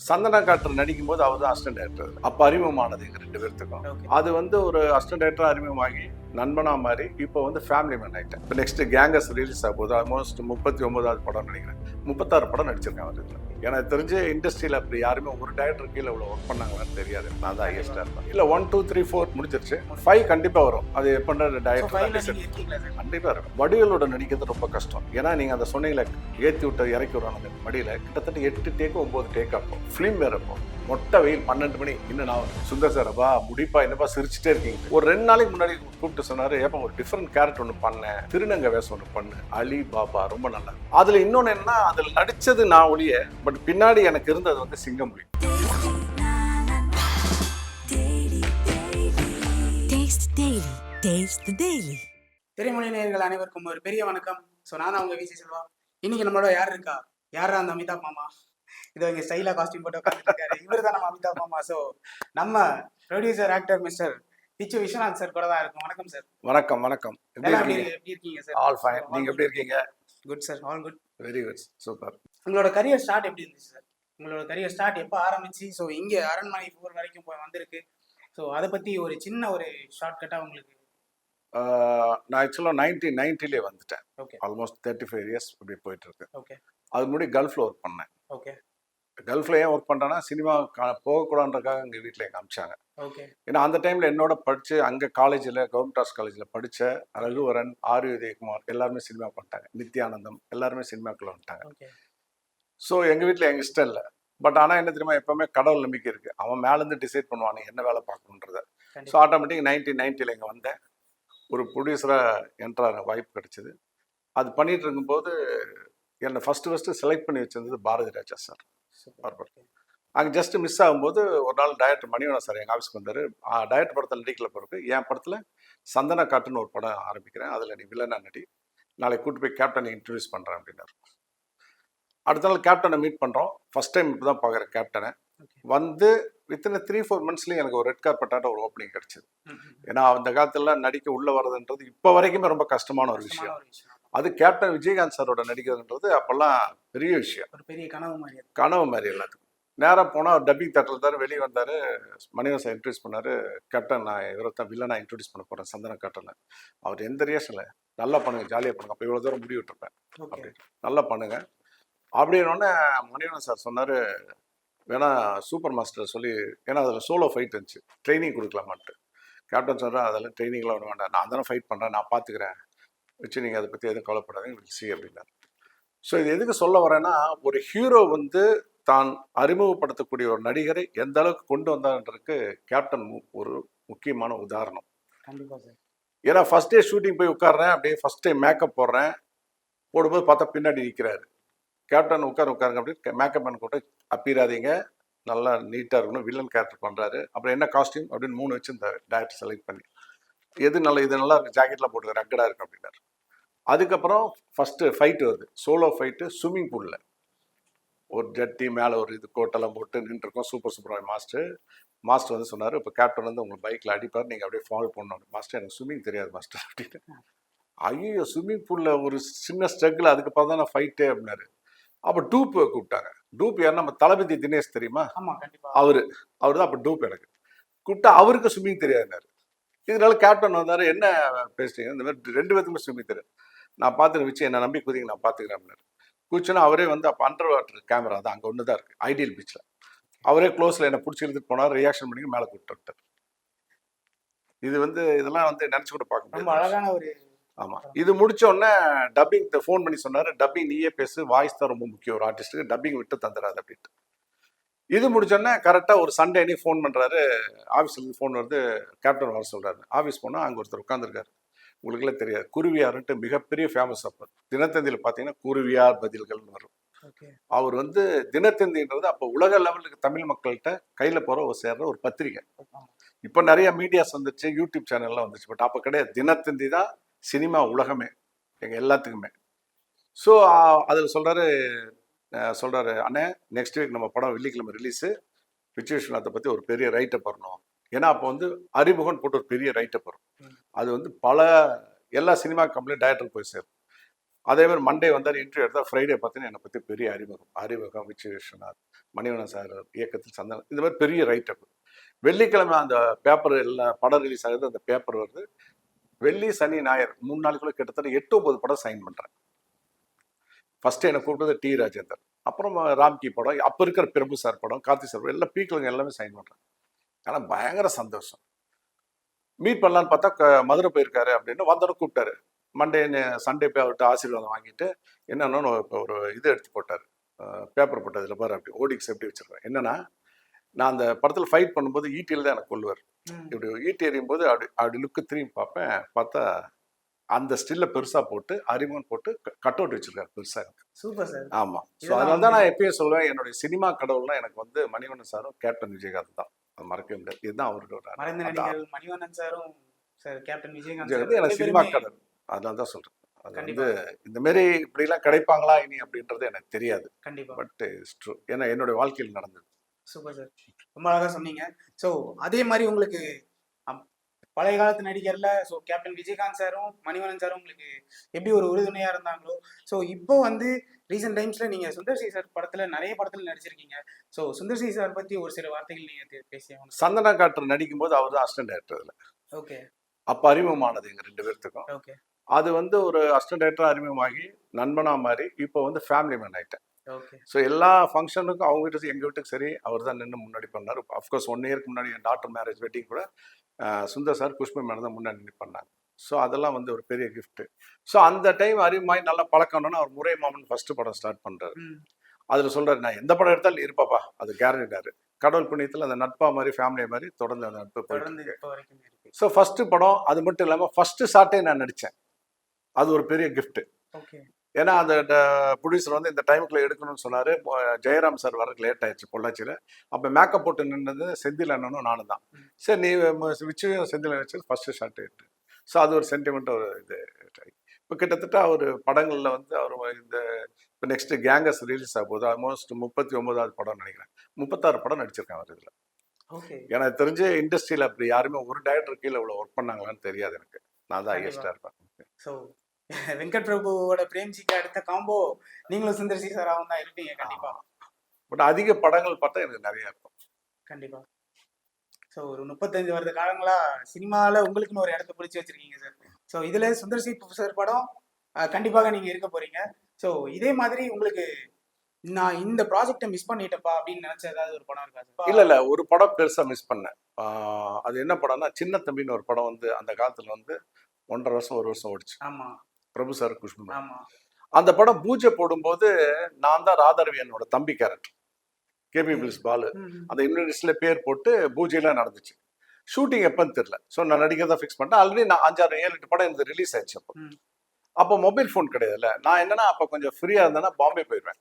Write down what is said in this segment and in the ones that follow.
Santhana cutter நடிக்கும் போது அவர் தான் அசிஸ்டன்ட் டேரக்டர் அப்போ அறிமுகமானது எங்க ரெண்டு பேர்த்துக்கும். அது வந்து ஒரு அசிஸ்டன்ட் டேரக்டர் அறிமுகமாகி நண்பனா மாதிரி இப்போ வந்து ஃபேமிலி மேன் ஆகிட்டேன் இப்போ நெக்ஸ்ட் கேங்கஸ் ரிலீஸ் ஆக போகுது. ஆல்மோஸ்ட் முப்பத்தி ஒன்பதாவது படம் நினைக்கிறேன். முப்பத்தாறு படம் நடிச்சிருக்கேன் அவர் எனக்கு தெரிஞ்ச இண்டஸ்ட்ரியில் அப்படி யாருமே ஒரு டேரக்டர் கீழே இவ்வளோ ஒர்க் பண்ணாங்களான்னு தெரியாது. நான் தான் ஹையஸ்டாக இருப்பேன். இல்லை ஒன் டூ த்ரீ ஃபோர் முடிச்சிருச்சு ஃபைவ் கண்டிப்பாக வரும். அது எப்போ ஸோ டேரக்டர் கண்டிப்பாக இருக்கும். வடிகளோட நடிக்கிறது ரொம்ப கஷ்டம். ஏன்னா நீங்கள் அந்த சொன்னீங்களே ஏற்றி விட்டு இறக்கி அந்த மடியில். கிட்டத்தட்ட எட்டு டேக்கு ஒம்பது டேக் ஆகும் ஃபிலிம் வேற இருக்கும் மொட்டை வெயில் பன்னெண்டு மணி. இன்னும் நான் சுந்தர் சார் அப்பா முடிப்பா என்னப்பா சிரிச்சுட்டே இருக்கீங்க. ஒரு ரெண்டு நாளைக்கு முன்னாடி கூப்பிட்டு சொன்னாரு ஏப்பா ஒரு டிஃப்ரெண்ட் கேரக்டர் ஒன்று பண்ணேன் திருநங்க வேஷம் ஒன்று பண்ணு. அலி பாபா ரொம்ப நல்லா. அதுல இன்னொன்று என்னன்னா அதில் நடிச்சது நான் ஒழிய பட் பின்னாடி எனக்கு இருந்தது வந்து சிங்கமொழி Taste Daily. Taste the Daily. திரைமொழி நேயர்கள் அனைவருக்கும் ஒரு பெரிய வணக்கம். ஸோ நான் உங்க விசி செல்வா. இன்னைக்கு நம்மளோட யார் இருக்கா? யாரா அந்த அமிதாப் மாமா? இதோ இங்க ஸ்டைலா காஸ்டியூம் போட்டு உட்காந்துருக்காரு இவர் தான் நம்ம அமிதாப் மாமா. ஸோ நம்ம ப்ரொடியூசர் ஆக்டர் மிஸ்டர் பிச்சு விஸ்வநாத் சார் கூட தான் இருக்கும். வணக்கம் சார் வணக்கம் வணக்கம். எப்படி இருக்கீங்க? சார் ஆல் ஃபைன் நீங்க எப்படி இருக்கீங்க? Good sir all good very good super உங்களோட கரியர் ஸ்டார்ட் எப்படி இருந்துச்சு சார் உங்களோட கரியர் ஸ்டார்ட் எப்போ ஆரம்பிச்சு? ஸோ இங்கே அரண்மனை ஃபோர் வரைக்கும் போய் வந்திருக்கு. ஸோ அதை பற்றி ஒரு சின்ன ஒரு ஷார்ட் கட்டாக உங்களுக்கு நான் ஆக்சுவலாக நைன்டீன் நைன்ட்டிலே வந்துட்டேன். Okay almost thirty five years இப்படி போயிட்டு இருக்கு. ஓகே அது முன்னாடி கல்ஃபில் ஒர்க் பண்ணேன். ஓகே. கல்ஃபில் ஏன் ஒர்க் பண்ணுறேன்னா சினிமா போகக்கூடாதுன்றக்காக எங்கள் வீட்டில் எங்கள் அமிச்சாங்க ஓகே. ஏன்னா அந்த டைமில் என்னோட படித்து அங்கே காலேஜில் கவர்மெண்ட் ஆர்ட்ஸ் காலேஜில் படித்த ரகுவரன் ஆர் உதயகுமார் எல்லாருமே சினிமா பண்ணிட்டாங்க. நித்யானந்தம் எல்லாருமே சினிமாக்குள்ள வந்துட்டாங்க. ஸோ எங்கள் வீட்டில் எங்கள் இஷ்டம் இல்லை. பட் ஆனால் என்ன தெரியுமா எப்பவுமே கடவுள் நம்பிக்கை இருக்குது அவன் மேலேருந்து டிசைட் பண்ணுவான் என்ன வேலை பார்க்கணுன்றத. ஸோ ஆட்டோமேட்டிக் நைன்டீன் நைன்ட்டியில் இங்கே வந்தேன். ஒரு ப்ரொடியூசராக என்ட்ராக வாய்ப்பு கிடைச்சிது. அது பண்ணிட்டு இருக்கும்போது என்னை ஃபஸ்ட்டு ஃபஸ்ட்டு செலக்ட் பண்ணி வச்சிருந்தது பாரதி ராஜா சார் பரவாயில்ல. அங்கே ஜஸ்ட் மிஸ் ஆகும்போது ஒரு நாள் டைரக்டர் மணிவண்ணன் சார் எங்கள் ஆஃபீஸ்க்கு வந்தார். டைரக்டர் படத்தில் நடிக்கல பிறகு என் படத்தில் சந்தன காட்டுன்னு ஒரு படம் ஆரம்பிக்கிறேன். அதில் நீ வில்லனா நடி. நாளைக்கு கூட்டு போய் கேப்டனை இன்ட்ரடியூஸ் பண்ணுறேன் அப்படின்னாரு. அடுத்த நாள் கேப்டனை மீட் பண்ணுறோம் ஃபஸ்ட் டைம் இப்போ தான் பார்க்குறேன் கேப்டனை வந்து வித்தின் த்ரீ ஃபோர் மந்த்ஸ்லேயும் எனக்கு ஒரு ரெட் கார்பெட்டாட்ட ஒரு ஓப்பனிங் கிடச்சிது. ஏன்னா அந்த காலத்துல நடிக்க உள்ள வர்றதுன்றது இப்போ வரைக்குமே ரொம்ப கஷ்டமான ஒரு விஷயம். அது கேப்டன் விஜயகாந்த் சாரோட நடிக்கிறதுன்றது அப்போல்லாம் பெரிய விஷயம். ஒரு பெரிய கனவு மாதிரி. கனவு மாதிரி எல்லாத்துக்கும். நேராக போனால் டப்பிங் தேட்டர் இருந்தார் வெளியே வந்தார் மணிவன் சார் இன்ட்ரடியூஸ் பண்ணார் கேப்டன் நான் இவரை தான் வில்லனா இன்ட்ரடியூஸ் பண்ண போகிறேன் சந்தன கேப்டன் அவர் எந்த ரியாக்ஷனில் நல்லா பண்ணுங்க ஜாலியாக பண்ணுங்க அப்போ இவ்வளோ தூரம் முடி விட்டுருப்பேன். அப்படி நல்லா பண்ணுங்க. அப்படின்னோடனே மணிவன் சார் சொன்னார் வேணா சூப்பர் மாஸ்டர் சொல்லி ஏன்னா அதில் சோலோ ஃபைட் இருந்துச்சு ட்ரைனிங் கொடுக்கலாமான்ட்டு. கேப்டன் சொல்கிறார் அதெல்லாம் ட்ரைனிங்லாம் ஒன்று வேண்டாம். நான் தானே ஃபைட் பண்ணுறேன் நான் பார்த்துக்கிறேன் வச்சு நீங்கள் அதை பற்றி எதுவும் கவலைப்படாதீங்க வில் சி அப்படின்னாரு ஸோ இது எதுக்கு சொல்ல வரேன்னா ஒரு ஹீரோ வந்து தான் அறிமுகப்படுத்தக்கூடிய ஒரு நடிகரை எந்த அளவுக்கு கொண்டு வந்தான்றதுக்கு கேப்டன் ஒரு முக்கியமான உதாரணம். ஏன்னா ஃபர்ஸ்ட் டே ஷூட்டிங் போய் உட்கார்றேன் அப்படியே ஃபர்ஸ்ட் டைம் மேக்கப் போடுறேன் போடும்போது பார்த்தா பின்னாடி நிற்கிறாரு கேப்டன் உட்கார உட்காருங்க அப்படி மேக்கப் மேன் கூட அப்பீராதீங்க நல்லா நீட்டாக இருக்கணும் வில்லன் கேரக்டர் பண்ணுறாரு அப்புறம் என்ன காஸ்டியூம் அப்படின்னு மூணு வச்சு இந்த டேரக்டர் செலக்ட் பண்ணி எது நல்ல இது நல்லா இருக்கு ஜாக்கெட்லாம் போட்டு ரக்கடாக இருக்கு அப்படின்னாரு. அதுக்கப்புறம் ஃபஸ்ட்டு ஃபைட்டு வருது. சோலோ ஃபைட்டு ஸ்விம்மிங் பூலில் ஒரு ஜட்டி மேலே ஒரு இது கோட்டெல்லாம் போட்டு நின்றுருக்கோம். சூப்பர் சூப்பர் மாஸ்டர் மாஸ்டர் வந்து சொன்னார் இப்போ கேப்டன் வந்து உங்களுக்கு பைக்கில் அடிப்பார். நீங்கள் அப்படியே ஃபாலோ பண்ணணும் மாஸ்டர் எனக்கு ஸ்விம்மிங் தெரியாது மாஸ்டர் அப்படின்னு. ஐயோ ஸ்விம்மிங் பூலில் ஒரு சின்ன ஸ்ட்ரகிள் அதுக்கப்புறம் தான் நான் ஃபைட்டே அப்படின்னாரு. அப்போ டூப் கூப்பிட்டாங்க. டூப் யார் நம்ம தளபதி தினேஷ் தெரியுமா? அவரு. அவர் தான் அப்போ டூப் எனக்கு. கூப்பிட்டா அவருக்கு ஸ்விம்மிங் தெரியாதுனாரு இதனால கேப்டன் வந்தார் என்ன பேசுறீங்க? இந்த மாதிரி ரெண்டு பேத்துக்குமே ஸ்விம்மிங் தெரியாது. நான் பார்த்துட்டு வச்சு என்ன நம்பி குதிங்க நான் பார்த்துக்கிறேன் குதிச்சோன்னா அவரே வந்து அப்போ அண்டர் வாட்டர் கேமரா தான் அங்கே ஒன்று தான் இருக்குது ஐடியல் பீச்சில் அவரே க்ளோஸில் என்னை பிடிச்சி இழுத்துட்டு போனார் ரியாக்ஷன் பண்ணி மேலே கூப்பிட்டு. இது வந்து இதெல்லாம் வந்து நினச்சி கூட பார்க்க அழகான ஒரு ஆமா. இது முடிச்ச உடனே டப்பிங் ஃபோன் பண்ணி சொன்னாரு டப்பிங் நீயே பேசு வாய்ஸ் தான் ரொம்ப முக்கியம் ஒரு ஆர்டிஸ்ட்டுக்கு டப்பிங் விட்டு தந்துடாது அப்படின்ட்டு. இது முடிச்ச உடனே கரெக்டாக ஒரு சண்டே அன்னைக்கு ஃபோன் பண்ணுறாரு ஆஃபீஸ்லேருந்து ஃபோன் வருது கேப்டன் வர சொல்கிறாரு ஆஃபீஸ் போனால் அங்கே ஒருத்தர் உட்காந்துருக்காரு உங்களுக்குலாம் தெரியாது. குருவியார்ன்ட்டு மிகப்பெரிய ஃபேமஸ் அப்போ தினத்தந்தியில் பார்த்தீங்கன்னா குருவியார் பதில்கள்னு வரும். அவர் வந்து தினத்தந்தின்றது அப்போ உலக லெவலுக்கு தமிழ் மக்கள்கிட்ட கையில் போகிற ஒரு சேர்ற ஒரு பத்திரிகை. இப்போ நிறைய மீடியாஸ் வந்துச்சு யூடியூப் சேனல்லாம் வந்துச்சு. பட் அப்போ கிடையாது. தினத்தந்தி தான் சினிமா உலகமே. எங்கள் எல்லாத்துக்குமே. ஸோ அதில் சொல்கிறாரு சொல்கிறாரு அண்ணே நெக்ஸ்ட் வீக் நம்ம படம் வெள்ளிக்கிழமை ரிலீஸு விஜய் விஸ்வநாத்தை பற்றி ஒரு பெரிய ரைட்டப் வரணும். ஏன்னா அப்போ வந்து அறிமுகன் போட்டு ஒரு பெரிய ரைட்டப் வரும். அது வந்து பல எல்லா சினிமா கம்பெனியும் டேரக்டர் போய் சேரும். அதே மாதிரி மண்டே வந்தார் இன்டர்வியூ எடுத்தால் ஃப்ரைடே பார்த்தீங்கன்னா என்னை பற்றி பெரிய அறிமுகம் அறிமுகம் விச்சு விஸ்வநாத் மணிவண்ணன் சார் இயக்கத்தில் சந்தனம் இந்த மாதிரி பெரிய ரைட்டப் வெள்ளிக்கிழமை அந்த பேப்பர் எல்லாம் படம் ரிலீஸ் ஆகுது அந்த பேப்பர் வருது. வெள்ளி சனி ஞாயிறு மூணு நாளுக்குள்ள கிட்டத்தட்ட எட்டு ஒன்பது படம் சைன் பண்ணுறேன் ஃபர்ஸ்ட் என்னை கூப்பிட்டது டி ராஜேந்தர். அப்புறம் ராம்கி படம் அப்போ இருக்கிற பிரபு சார் படம் கார்த்தி சார் படம், எல்லாம் பீக்கில் எல்லாமே சைன் பண்ணுறேன் ஆனால் பயங்கர சந்தோஷம். மீட் பண்ணலான்னு பார்த்தா மதுரை போயிருக்காரு அப்படின்னு வந்தோடனே கூப்பிட்டாரு. மண்டே சண்டே போய் அவர்கிட்ட ஆசீர்வாதம் வாங்கிட்டு என்னன்னு இப்போ ஒரு இது எடுத்து போட்டார். பேப்பர் போட்டதில் பாரு அப்படி ஓடிக்ஸ் எப்படி வச்சிருக்கேன் என்னன்னா நான் அந்த படத்தில் ஃபைட் பண்ணும்போது ஈட்டியில் தான் எனக்கு கொள்வார். இப்படி ஈட்டி எறியும் போது அப்படி அப்படி லுக்கு திரும்பி பார்ப்பேன். பார்த்தா அந்த ஸ்டில்ல பெருசா போட்டு அறிமுகம் போட்டு கட் அவுட் வச்சிருக்காரு பெருசா எனக்கு. சூப்பர் சார் ஆமா. ஸோ அதனால தான் நான் எப்பயும் சொல்லுவேன் என்னுடைய சினிமா கடவுள்னா எனக்கு வந்து மணிவண்ணன் சாரும் கேப்டன் விஜயகாந்த் தான். அது மறக்கவே முடியாது. இதுதான் அவரோட மறைந்த நடிகர் மணிவண்ணன் சாரும் sir captain Vijayakanth Vijay sir வந்து எனக்கு சினிமா கடவுள் அதனால தான் சொல்றேன். அது. வந்து இந்த மாதிரி இப்படிலாம் கிடைப்பாங்களா இனி அப்படின்றது எனக்கு தெரியாது. கண்டிப்பா. But it's true. ஏன்னா என்னுடைய வாழ்க்கையில் நடந்தது. Super sir. ரொம்ப அழகா சொன்னீங்க. ஸோ அதே மாதிரி உங்களுக்கு பழைய காலத்து நடிகர்ல ஸோ கேப்டன் விஜயகாந்த் சாரும் மணிவண்ணன் சாரும் உங்களுக்கு எப்படி ஒரு உறுதுணையா இருந்தாங்களோ ஸோ இப்போ வந்து ரீசெண்ட் டைம்ஸ்ல நீங்க சுந்தர் சி சார் படத்துல நிறைய படத்துல நடிச்சிருக்கீங்க. ஸோ சுந்தர் சி சார் பத்தி ஒரு சில வார்த்தைகள் நீங்க தே- பேசி ஆகணும். சந்தனா காற்று நடிக்கும் போது அவர் தான் அசிஸ்டன்ட் டேரக்டர் அதில் ஓகே அப்போ அறிமுகமானது எங்க ரெண்டு பேர்த்துக்கும். ஓகே அது வந்து ஒரு அசிஸ்டன்ட் டேரக்டர் அறிமுகமாகி நண்பனா மாதிரி இப்போ வந்து ஃபேமிலி மேன் ஆயிட்டேன். ஓகே ஸோ எல்லா ஃபங்க்ஷனுக்கும் அவங்க வீட்டுக்கு எங்கள் வீட்டுக்கு சரி அவர் தான் நின்று முன்னாடி பண்ணார். அஃப்கோர்ஸ் ஒன் இயருக்கு முன்னாடி என் டாக்டர் மேரேஜ் வெட்டிங் கூட சுந்தர் சார் புஷ்பி மேடம் தான் முன்னாடி நின்று பண்ணாங்க ஸோ அதெல்லாம் வந்து ஒரு பெரிய gift. ஸோ அந்த டைம் அறிமுகமாகி நல்லா பழக்கம்னா அவர் முறை மாமன் ஃபர்ஸ்ட் படம் ஸ்டார்ட் பண்ணுறாரு அதில் சொல்றாரு நான் எந்த படம் எடுத்தாலும் இருப்பாப்பா அது கேரண்டிட்டாரு கடவுள் புண்ணியத்தில் அந்த நட்பா மாதிரி ஃபேமிலி மாதிரி தொடர்ந்து அந்த நட்பு தொடர்ந்து ஸோ ஃபர்ஸ்ட் படம் அது மட்டும் இல்லாமல் ஃபர்ஸ்ட் ஷாட்டே நான் நடித்தேன் அது ஒரு பெரிய ஓகே. ஏன்னா அந்த ப்ரொடியூசர் வந்து இந்த டைமுக்குள்ள எடுக்கணும்னு சொன்னாரு. ஜெயராம் சார் வரக்கு லேட் ஆயிடுச்சு பொள்ளாச்சியில். அப்போ மேக்கப் போட்டு நின்றது செந்தில் அண்ணனும் நானும் தான். சரி நீ விச்சும் செந்தில் வச்சு ஃபர்ஸ்ட் ஷாட் எடுத்து. ஸோ அது ஒரு சென்டிமெண்ட் ஒரு இது இப்போ கிட்டத்தட்ட அவர் படங்களில் வந்து அவர் இந்த இப்போ நெக்ஸ்ட் கேங்கஸ் ரிலீஸ் ஆக போகுது. ஆல்மோஸ்ட் முப்பத்தி ஒன்பதாவது படம் நினைக்கிறேன். முப்பத்தாறு படம் நடிச்சிருக்கேன் அவர் இதில். எனக்கு தெரிஞ்ச இண்டஸ்ட்ரியில் அப்படி யாருமே ஒரு டேரக்டர் கீழே இவ்வளோ ஒர்க் பண்ணாங்களான்னு தெரியாது எனக்கு. நான் தான். ஹையஸ்டாக இருப்பேன். ஸோ வெங்கட் பிரபுவோட பிரேம்ஜிக்கு அடுத்த காம்போ நீங்களும் சுந்தர் சி சாராவும் தான் இருப்பீங்க கண்டிப்பா. பட் அதிக படங்கள் பார்த்தா எனக்கு நிறைய இருக்கும். கண்டிப்பா. ஸோ ஒரு முப்பத்தஞ்சு வருட காலங்களா சினிமால உங்களுக்குன்னு ஒரு இடத்த பிடிச்சி வச்சிருக்கீங்க சார் ஸோ இதுல சுந்தர் சி சார் படம் கண்டிப்பாக நீங்க இருக்க போறீங்க. ஸோ இதே மாதிரி உங்களுக்கு நான் இந்த ப்ராஜெக்டை மிஸ் பண்ணிட்டப்பா அப்படின்னு நினைச்ச ஏதாவது ஒரு படம் இருக்கா சார் இல்ல இல்ல. ஒரு படம் பெருசா மிஸ் பண்ணேன். அது என்ன படம்னா சின்ன தம்பின்னு ஒரு படம் வந்து அந்த காலத்துல வந்து ஒன்றரை வருஷம் ஒரு வருஷம் ஓடிச்சு. ஆமா. பிரபு சார் குஷ்பு அந்த படம் பூஜை போடும்போது நான் தான் ராதாரவி என்னோட தம்பி கேரக்டர் கேபி பில்ஸ் பாலு. அந்த யூனிவர்சிட்டியில பேர் போட்டு பூஜையெல்லாம் நடந்துச்சு. ஷூட்டிங் எப்பன்னு தெரியல. ஸோ நான் நடிக்கிறதா ஃபிக்ஸ் பண்ணிட்டேன். ஆல்ரெடி நான் அஞ்சாறு ஏழு எட்டு படம் எனக்கு ரிலீஸ் ஆயிடுச்சு அப்போ. அப்போ மொபைல் ஃபோன் கிடையாதுல்ல. நான் என்னன்னா அப்போ கொஞ்சம் ஃப்ரீயா இருந்தேன்னா பாம்பே போயிடுவேன்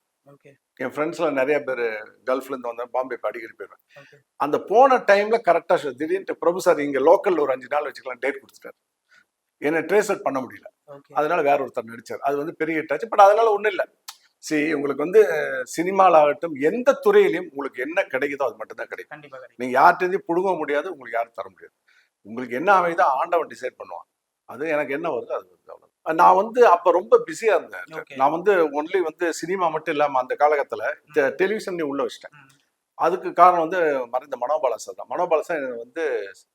என் ஃப்ரெண்ட்ஸ்ல நிறைய பேர் கல்ஃப்ல இருந்து வந்தேன் பாம்பே அடிக்கடி போயிடுவேன் அந்த போன டைம்ல கரெக்டா திடீர்னு பிரபு சார் இங்க லோக்கல்ல ஒரு அஞ்சு நாள் வச்சுக்கலாம் டேட் கொடுத்துட்டாரு. என்னை ட்ரேஸ் அவுட் பண்ண முடியல. அதனால வேற ஒருத்தர் நடிச்சார். அது வந்து பெரிய ஹிட் ஆச்சு. பட் அதனால ஒண்ணும் இல்லை. சி உங்களுக்கு வந்து சினிமால ஆகட்டும் எந்த துறையிலையும் உங்களுக்கு என்ன கிடைக்குதோ அது மட்டும்தான் கிடைக்கும். கண்டிப்பா கிடைக்கும் நீங்க யார்கிட்டயும் புடுங்க முடியாது உங்களுக்கு யாரும் தர முடியாது. உங்களுக்கு என்ன அமைதோ ஆண்டவன் டிசைட் பண்ணுவான். அது எனக்கு என்ன வருதோ அது வருது அவ்வளவு நான் வந்து அப்ப ரொம்ப பிஸியா இருந்தேன். நான் வந்து ஒன்லி வந்து சினிமா மட்டும் இல்லாம அந்த காலகட்டத்துல டெலிவிஷன் உள்ள வச்சிட்டேன். அதுக்கு காரணம் வந்து மறைந்த மனோபாலா சார் தான். மனோபாலா சார் என்னை வந்து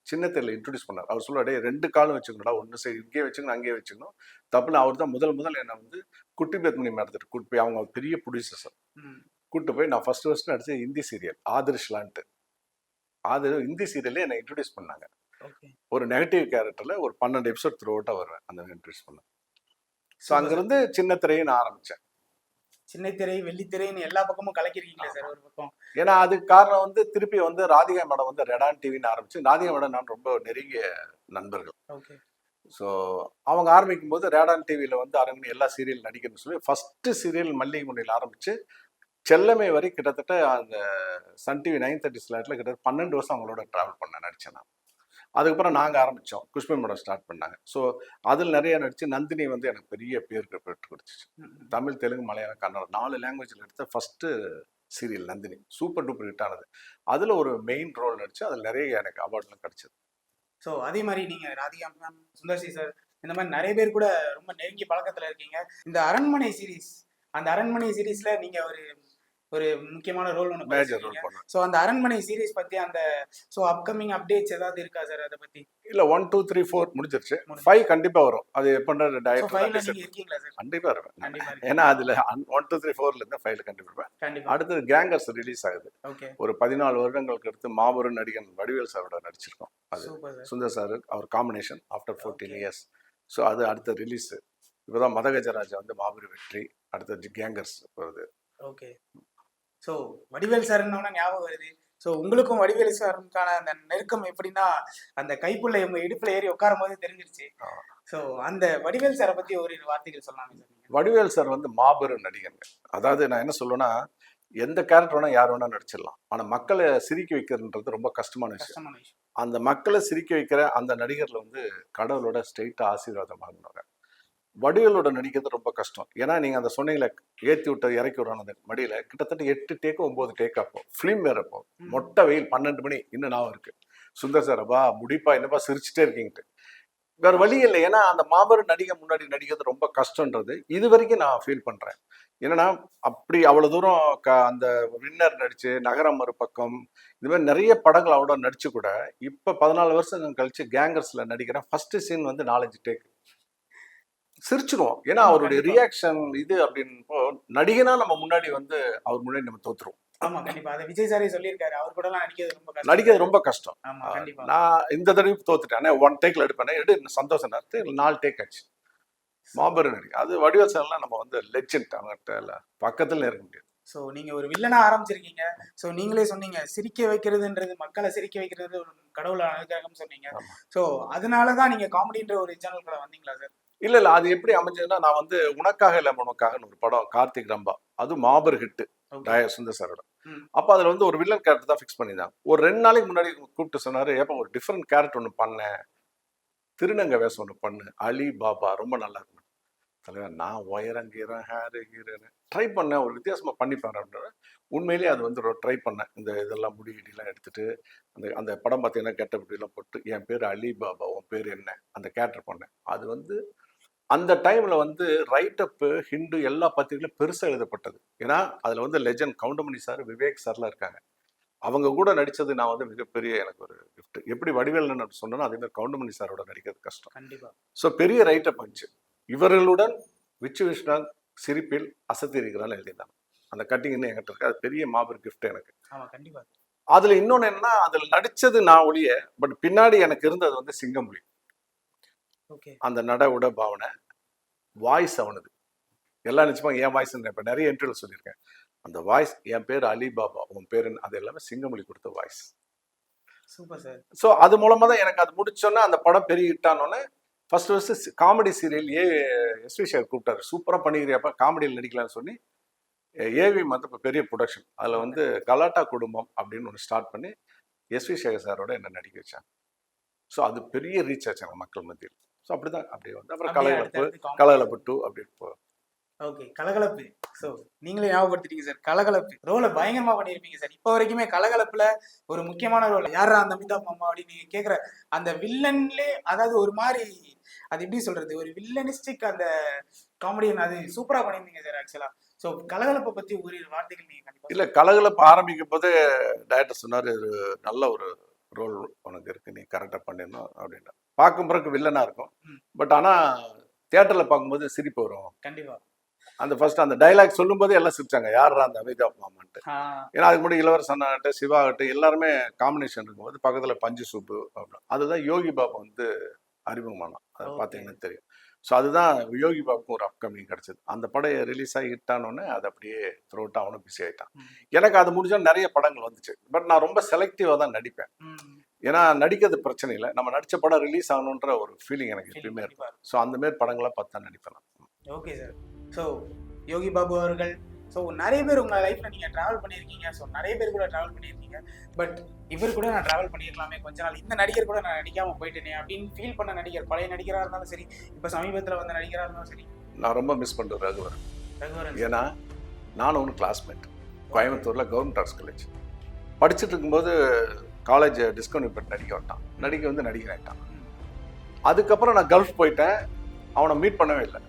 சின்ன தெருல இன்ட்ரடியூஸ் பண்ணார். அவர் சொல்லுவாரு "டேய், ரெண்டு காலும் வச்சுக்கணும்டா. ஒன்று சரி இங்கேயே வச்சுக்கணும் அங்கேயே வச்சுக்கணும். தப்புல அவர் தான் முதல் முதல் என்னை வந்து குட்டி பேத்மணி மேடத்துட்டு கூட்டு போய் அவங்க பெரிய ப்ரொடியூசர் சார். கூட்டு போய் நான் ஃபர்ஸ்ட் ஃபர்ஸ்ட் நடிச்சது ஹிந்தி சீரியல் ஆதர்ஷ்லான்ட்டு அது ஹிந்தி சீரியல்லே என்னை இன்ட்ரடியூஸ் பண்ணாங்க. ஒரு நெகட்டிவ் கேரக்டர்ல ஒரு பன்னெண்டு எபிசோட் த்ரூ அவுட்டாக வருவேன். அந்த இன்ட்ரடியூஸ் பண்ண. ஸோ அங்கிருந்து சின்ன திரையை நான் சின்னத்திரை வெள்ளித்திரைன்னு எல்லா பக்கமும் கலக்கிருக்கீங்களே சார் ஒரு பக்கம். ஏன்னா அதுக்கு காரணம் வந்து திருப்பி வந்து ராதிகா மேடம் வந்து ரெடான் டிவின்னு ஆரம்பிச்சு ராதிகா மேடம் நான் ரொம்ப நெருங்கிய நண்பர்கள். ஓகே. ஸோ அவங்க ஆரம்பிக்கும் போது ரேடான் டிவியில் வந்து அரங்கனி எல்லா சீரியல் நடிக்கணும்னு சொல்லி ஃபர்ஸ்ட் சீரியல் மல்லிகை முன்னில் ஆரம்பிச்சு செல்லமே வரை கிட்டத்தட்ட அந்த சன் டிவி நைன் தேர்ட்டி ஸ்லாட்டில் கிட்டத்தட்ட பன்னெண்டு வருஷம் அவங்களோட ட்ராவல் பண்ண நடிச்சேன் நான். அதுக்கப்புறம் நாங்கள் ஆரம்பித்தோம் குஷ்மி மேடம் ஸ்டார்ட் பண்ணாங்க. ஸோ அதில் நிறைய நடிச்சு நந்தினி வந்து எனக்கு பெரிய பேர் பெற்று கொடுத்துச்சு. தமிழ் தெலுங்கு மலையாளம் கன்னடம் நாலு லாங்குவேஜில் எடுத்த first serial Nandini. Super duper hit ஆனது. அதில் ஒரு மெயின் ரோல் நடிச்சு அதில் நிறைய எனக்கு அவார்ட்லாம் கிடச்சிது. ஸோ அதே மாதிரி நீங்க Radhika ma'am Sundar C sir இந்த மாதிரி நிறைய பேர் கூட ரொம்ப நெருங்கிய பழக்கத்துல இருக்கீங்க. இந்த அரண்மனை சீரிஸ் அந்த அரண்மனை சீரிஸ்ல நீங்க ஒரு ஒரு முக்கியமான ரோல் ஒன்று மேஜர் ரோல் பண்ணேன் ஸோ அந்த அரண்மனை சீரிஸ் பத்தி அந்த ஸோ அப்கமிங் அப்டேட்ஸ் ஏதாவது இருக்கா சார் அதை பத்தி? இல்ல ஒன் டூ த்ரீ ஃபோர் முடிஞ்சிருச்சு. ஃபைவ் கண்டிப்பா வரும். அது எப்போ ஸோ டயட் இருக்கீங்களா சார் இருப்பேன். ஏன்னா அதுல ஒன் டூ த்ரீ ஃபோர்ல இருந்து ஃபைவ்ல கண்டிப்பா இருப்பேன் அடுத்தது கேங்கர்ஸ் ரிலீஸ் ஆகுது. ஓகே ஒரு பதினாலு வருடங்களுக்கு அடுத்து மாபெரும் நடிகன் வடிவேல் சாரோட நடிச்சிருக்கோம். அது சுந்தர் சார் அவர் combination after fourteen. Years so அது அடுத்த ரிலீஸ் இப்போதான் மதகஜராஜா வந்து மாபெரும் வெற்றி. அடுத்தது கேங்கர்ஸ் வருது ஓகே ஸோ வடிவேல் சார்னு ஞாபகம் வருது. ஸோ உங்களுக்கும் வடிவேல் சாருக்கான அந்த நெருக்கம் எப்படின்னா அந்த கைப்புள்ள உங்க இடுப்புல ஏறி உட்காரும் போது தெரிஞ்சிருச்சு. ஸோ அந்த வடிவேல் சாரை பத்தி ஒரு வார்த்தைகள் சொல்லலாமே வடிவேல் சார் வந்து மாபெரும் நடிகன் அதாவது நான் என்ன சொல்லுவேன்னா எந்த கேரக்டர் வேணா யார் வேணா நடிச்சிடலாம். ஆனா மக்களை சிரிக்க வைக்கிறதுன்றது ரொம்ப கஷ்டமான விஷயம். கஷ்டமான விஷயம். அந்த மக்களை சிரிக்க வைக்கிற அந்த நடிகர்ல வந்து கடவுளோட ஸ்ட்ரெயிட்டா ஆசீர்வாதம் வாங்கினவங்க. வடிவேலோட நடிக்கிறது ரொம்ப கஷ்டம். ஏன்னா நீங்க அந்த சொன்னீங்களே ஏத்தி விட்ட இறக்கி அந்த மடியில கிட்டத்தட்ட எட்டு டேக்கு ஒன்பது டேக் அப்போ. ஃபிலிம் வேற அப்போ ம். மொட்டை வெயில் பன்னெண்டு மணி இன்னும் நான் இருக்கு. சுந்தர் சார் அப்பா முடிப்பா என்னப்பா சிரிச்சுட்டே இருக்கீங்கட்டு வேற வழி இல்லை. ஏன்னா அந்த மாபெரும் நடிகை முன்னாடி நடிக்கிறது ரொம்ப கஷ்டன்றது இது வரைக்கும் நான் ஃபீல் பண்றேன். என்னன்னா அப்படி அவ்வளவு தூரம் க அந்த வின்னர் நடிச்சு நகரம் மறுபக்கம் இது மாதிரி நிறைய படங்கள் அவரோட நடிச்சு கூட இப்ப பதினாலு வருஷம் கழிச்சு கேங்கர்ஸ்ல நடிக்கிறேன் ஃபர்ஸ்ட் சீன் வந்து நாலஞ்சு டேக் சிரிச்சிருவோம். ஏன்னா அவருடைய. ரியாக்ஷன் இது அப்படின்போ நடிகனா நம்ம முன்னாடி வந்து அவர் முன்னாடி நம்ம தோத்துருவோம். ஆமா கண்டிப்பா. அதை விஜய் சாரே சொல்லியிருக்காரு. அவர் கூட நடிக்கிறது ரொம்ப கஷ்டம். நடிக்கிறது ரொம்ப கஷ்டம். நான் இந்த தடவை தோத்துட்டேன். ஒன் டேக்ல எடுப்பேன். எடு சந்தோஷம் நேரத்து நாலு டேக் ஆச்சு. மாபெரும் நடிகை. அது வடிவல் சார்லாம் நம்ம வந்து லெஜெண்ட் அவங்ககிட்ட பக்கத்துல இருக்க முடியாது. ஸோ நீங்க ஒரு வில்லனா ஆரம்பிச்சிருக்கீங்க. ஸோ நீங்களே சொன்னீங்க சிரிக்க வைக்கிறதுன்றது மக்களை சிரிக்க வைக்கிறது ஒரு கடவுள் அனுகிரகம் சொன்னீங்க. ஸோ அதனால தான் நீங்க காமெடின்ற ஒரு சேனல்குள்ள வந்தீங்களா சார் இல்ல இல்ல. அது எப்படி அமைஞ்சதுன்னா நான் வந்து உனக்காக இல்ல உனக்காகன்னு ஒரு படம் கார்த்திக் ரம்பா. அது மாபெரும் ஹிட் ஓகே. டய சுந்தர் சாரோட. அப்ப அதுல வந்து ஒரு வில்லன் கேரக்டர் தான் ஃபிக்ஸ் பண்ணியிருந்தாங்க. ஒரு ரெண்டு நாளைக்கு முன்னாடி கூப்பிட்டு சொன்னாரு ஏப்பா ஒரு டிஃப்ரெண்ட் கேரக்டர் ஒன்று பண்ணேன் திருநங்க வேஷம் ஒன்று பண்ணு. அலி பாபா ரொம்ப நல்லா இருக்கும். தலைவர் நான் உயரங்கீரன் ஹேரு கீரன்னு ட்ரை பண்ணேன் ஒரு வித்தியாசமா பண்ணிப்பேன் அப்படின்னு உண்மையிலேயே அது வந்து ட்ரை பண்ணேன். இந்த இதெல்லாம் முடி கிடிலாம் எடுத்துட்டு அந்த அந்த படம் பார்த்தீங்கன்னா கெட்ட எல்லாம் போட்டு என் பேர் அலி பாபா உன் பேர் என்ன? அந்த கேரக்டர் பண்ணேன். அது வந்து அந்த டைம்ல வந்து ரைட் அப் ஹிந்து எல்லா பத்திரிகையிலும் பெருசா எழுதப்பட்டது. ஏன்னா அதுல வந்து லெஜண்ட் கவுண்டமணி சார் விவேக் சார்லாம் இருக்காங்க. அவங்க கூட நடிச்சது நான் வந்து மிகப்பெரிய எனக்கு ஒரு கிஃப்ட் எப்படி வடிவேல் நான் சொன்னேனோ அதே மாதிரி கவுண்டமணி சாரோட நடிக்கிறது கஷ்டம். கண்டிப்பா. ஸோ பெரிய ரைட் அப் வந்துச்சு இவர்களுடன் விச்சு விஸ்வநாத் சிரிப்பில் அசத்திருக்கிறான்னு எழுதியிருந்தாங்க அந்த கட்டிங் இன்னும் என்கிட்ட இருக்கு. அது பெரிய மாபெரும் கிஃப்ட் எனக்கு. ஆமா கண்டிப்பா. அதுல இன்னொன்னு என்னன்னா அதுல நடிச்சது நான் ஒழிய பட் பின்னாடி எனக்கு இருந்தது வந்து சிங்கமொழி. அந்த நட உட பாவனை வாய்ஸ் அவனது. எல்லாம் நிச்சயமா என் வாய்ஸ் இப்போ நிறைய இன்டர்வியூ சொல்லியிருக்கேன். அந்த வாய்ஸ் என் பேர் அலி பாபா உன் பேர்? அது எல்லாமே சிங்கமொழி கொடுத்த வாய்ஸ் சூப்பர் சார். ஸோ அது மூலமா தான் எனக்கு அது முடிச்சோன்னே அந்த படம் பெரிய ஹிட்டானோன்னே ஃபர்ஸ்ட் ஃபர்ஸ்ட் காமெடி சீரியல் ஏ எஸ்வி சேகர் கூப்பிட்டாரு. சூப்பராக பண்ணிக்கிறியாப்பா காமெடியில் நடிக்கலாம்னு சொல்லி ஏவி வந்து இப்போ பெரிய ப்ரொடக்ஷன் அதில் வந்து கலாட்டா குடும்பம் அப்படின்னு ஒன்று ஸ்டார்ட் பண்ணி எஸ்வி சேகர் சாரோட என்ன நடிக்க வச்சாங்க. ஸோ அது பெரிய ரீச் ஆச்சாங்க மக்கள் மத்தியில். ஸோ அப்படிதான். அப்படி வந்து அப்புறம் கலகலப்பு கலகலப்பு டூ அப்படி ஓகே கலகலப்பு. ஸோ நீங்களே ஞாபகப்படுத்திட்டீங்க சார் கலகலப்பு. ரோலை பயங்கரமா பண்ணியிருப்பீங்க சார் இப்போ வரைக்குமே கலகலப்புல ஒரு முக்கியமான ரோல் யாரா அந்த அமிதாப் மாமா அப்படின்னு நீங்க கேக்குற அந்த வில்லன்லே அதாவது ஒரு மாதிரி அது எப்படி சொல்றது? ஒரு வில்லனிஸ்டிக் அந்த காமெடியன் அது சூப்பரா பண்ணியிருந்தீங்க சார் ஆக்சுவலா ஸோ கலகலப்பை பத்தி ஒரு வார்த்தைகள் நீங்க இல்லை கலகலப்பு ஆரம்பிக்கும் போது டைரக்டர் சொன்னார் நல்ல ஒரு ரோல் உனக்கு இருக்கு நீ கரெக்டாக பண்ணிடணும் அப்படின்னு பார்க்கும் பிறகு வில்லனாக இருக்கும். பட் ஆனால் தியேட்டரில் பார்க்கும்போது சிரிப்பு வரும். கண்டிப்பா. அந்த ஃபர்ஸ்ட் அந்த டைலாக் சொல்லும்போது எல்லாம் சிரிச்சாங்க. யாரா அந்த அமிதாப் மாமான்ட்டு? ஏன்னா அதுக்கு முன்னாடி இளவரசன் ஆகட்டும் சிவா ஆகட்டும் எல்லாருமே காம்பினேஷன் இருக்கும்போது பக்கத்தில் பஞ்சு சூப்பு அப்படின்னு அதுதான் யோகி பாபு வந்து அறிமுகமானான். அதை. பார்த்தீங்கன்னா தெரியும். ஸோ அதுதான் யோகி பாபுக்கும் ஒரு அப்கமிங் கிடைச்சது. அந்த படம் ரிலீஸ் ஆகி ஹிட் ஆனோடனே அது அப்படியே த்ரூ அவுட் அவனும் பிஸி ஆயிட்டான். ம். எனக்கு அது முடிஞ்சா நிறைய படங்கள் வந்துச்சு. பட் நான் ரொம்ப செலக்டிவாக தான் நடிப்பேன். ஏன்னா நடிக்கிறது பிரச்சனை இல்லை. நம்ம நடிச்ச படம் ரிலீஸ் ஆகணுன்ற ஒரு ஃபீலிங் எனக்கு எப்பயுமே இருக்கும். ஸோ அந்த மாதிரி படங்களாக பார்த்து நடிப்பேன். Okay sir so Yogi Babu அவர்கள் ஸோ நிறைய பேர் உங்கள் லைஃப்பில் நீங்கள் ட்ராவல் பண்ணியிருக்கீங்க. ஸோ நிறைய பேர் கூட ட்ராவல் பண்ணியிருக்கீங்க. பட் இவர் கூட நான் ட்ராவல் பண்ணியிருக்கலாமே கொஞ்ச நாள். இந்த நடிகர் கூட நான் நடிக்காமல் போயிட்டேனே அப்படின்னு ஃபீல் பண்ண நடிகர் பழைய நடிகராக இருந்தாலும் சரி இப்போ சமீபத்தில் வந்த நடிகராக இருந்தாலும் சரி. நான் ரொம்ப மிஸ் பண்ணுறது ரகுவர் ரகுவரன் ஏன்னா நானும் ஒன்று கிளாஸ்மேட் கோயம்புத்தூரில் கவர்மெண்ட் ஆர்ட்ஸ் காலேஜ் படிச்சுட்டு இருக்கும்போது காலேஜ் டிஸ்கவுண்ட் பண்ணி நடிக்க விட்டான் நடிக்க வந்து நடிகர் ஆகிட்டான் அதுக்கப்புறம் நான் கல்ஃப் போயிட்டேன். அவனை மீட் பண்ணவே இல்லை.